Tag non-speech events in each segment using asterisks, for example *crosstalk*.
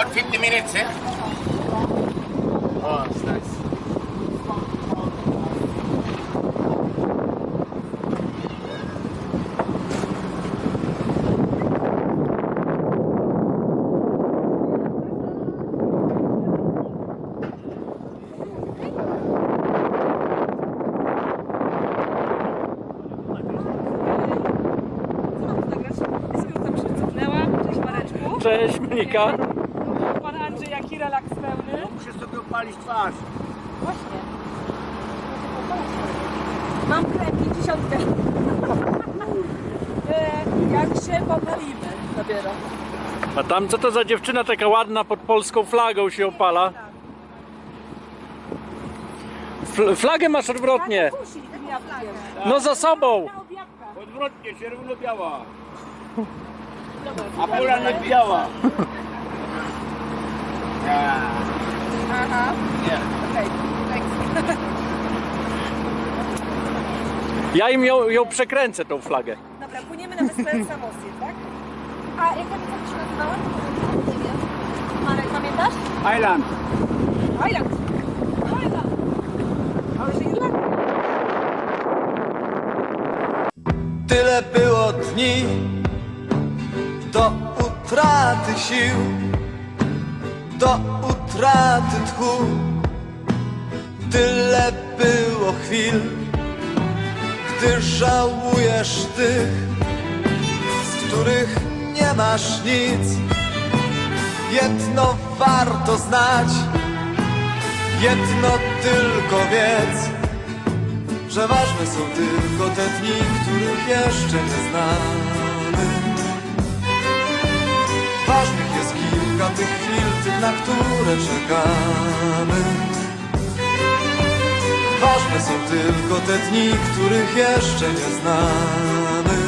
about 50 minutes, eh? Oh, it's nice. Cześć Monika. Opalić twarz. Właśnie. Mam krew 50. *laughs* E, Jak się popalimy dopiero. A tam co to za dziewczyna taka ładna pod polską flagą się opala? Fl- flagę masz odwrotnie. Tym jabłkiem. No za sobą. Odwrotnie, czerwono-biała. A poranek biała. *laughs* Yeah. Aha. Yeah. Okej. thanks. Ja im ją, ją przekręcę tą flagę. Dobra, płyniemy na wyspę Samosir, tak? A jak wyspa się nazywała? Nie wiem. Marek, pamiętasz? Island. Island. Island. Ale że Irlandia. Tyle było dni do utraty sił, do utraty tchu. Tyle było chwil, gdy żałujesz tych, z których nie masz nic. Jedno warto znać, jedno tylko wiedz że ważne są tylko te dni, których jeszcze nie znamy. Które czekamy. Ważne są tylko te dni, których jeszcze nie znamy.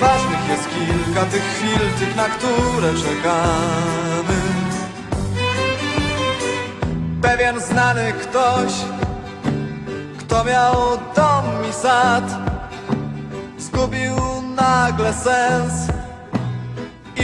Ważnych jest kilka tych chwil, tych, na które czekamy. Pewien znany ktoś kto miał dom i sad Zgubił nagle sens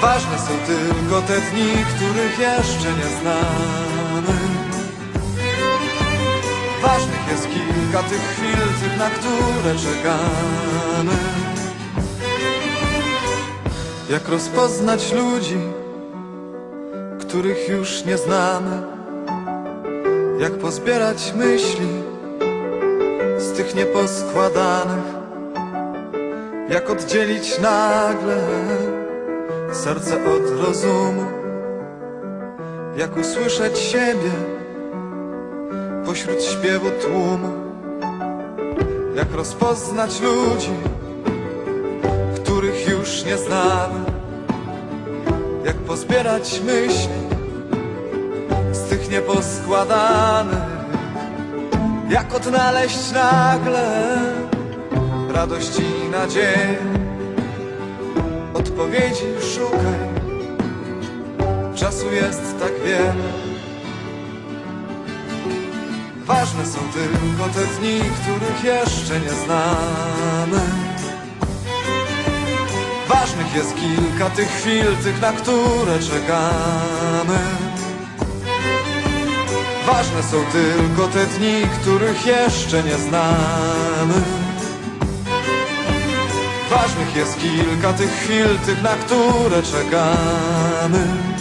Ważne są tylko te dni, których jeszcze nie znamy. Ważnych jest kilka tych chwil, tych na które czekamy. Jak rozpoznać ludzi, których już nie znamy? Jak pozbierać myśli? z tych nieposkładanych Jak oddzielić nagle serce od rozumu Jak usłyszeć siebie pośród śpiewu tłumu Jak rozpoznać ludzi, których już nie znamy Jak pozbierać myśli z tych nieposkładanych jak odnaleźć nagle radość i nadzieję? Odpowiedzi szukaj, czasu jest tak wiele. Ważne są tylko te dni, których jeszcze nie znamy. Ważnych jest kilka tych chwil, tych na które czekamy. Ważne są tylko te dni, których jeszcze nie znamy. Ważnych jest kilka tych chwil, tych na które czekamy.